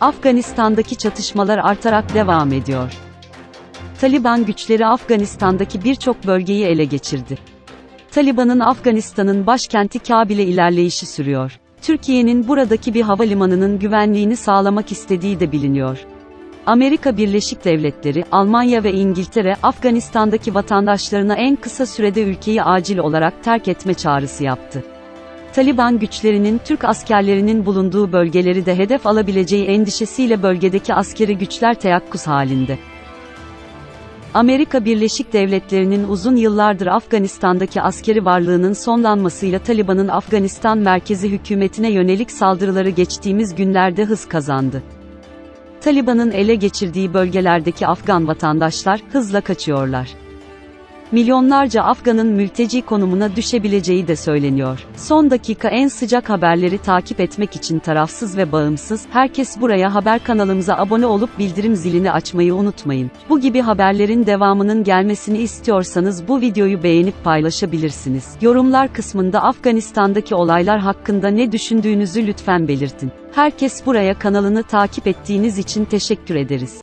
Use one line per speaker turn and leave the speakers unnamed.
Afganistan'daki çatışmalar artarak devam ediyor. Taliban güçleri Afganistan'daki birçok bölgeyi ele geçirdi. Taliban'ın Afganistan'ın başkenti Kabil'e ilerleyişi sürüyor. Türkiye'nin buradaki bir havalimanının güvenliğini sağlamak istediği de biliniyor. Amerika Birleşik Devletleri, Almanya ve İngiltere, Afganistan'daki vatandaşlarına en kısa sürede ülkeyi acil olarak terk etme çağrısı yaptı. Taliban güçlerinin Türk askerlerinin bulunduğu bölgeleri de hedef alabileceği endişesiyle bölgedeki askeri güçler teyakkuz halinde. Amerika Birleşik Devletleri'nin uzun yıllardır Afganistan'daki askeri varlığının sonlanmasıyla Taliban'ın Afganistan merkezi hükümetine yönelik saldırıları geçtiğimiz günlerde hız kazandı. Taliban'ın ele geçirdiği bölgelerdeki Afgan vatandaşlar hızla kaçıyorlar. Milyonlarca Afgan'ın mülteci konumuna düşebileceği de söyleniyor. Son dakika en sıcak haberleri takip etmek için tarafsız ve bağımsız, herkes buraya haber kanalımıza abone olup bildirim zilini açmayı unutmayın. Bu gibi haberlerin devamının gelmesini istiyorsanız bu videoyu beğenip paylaşabilirsiniz. Yorumlar kısmında Afganistan'daki olaylar hakkında ne düşündüğünüzü lütfen belirtin. Herkes buraya kanalını takip ettiğiniz için teşekkür ederiz.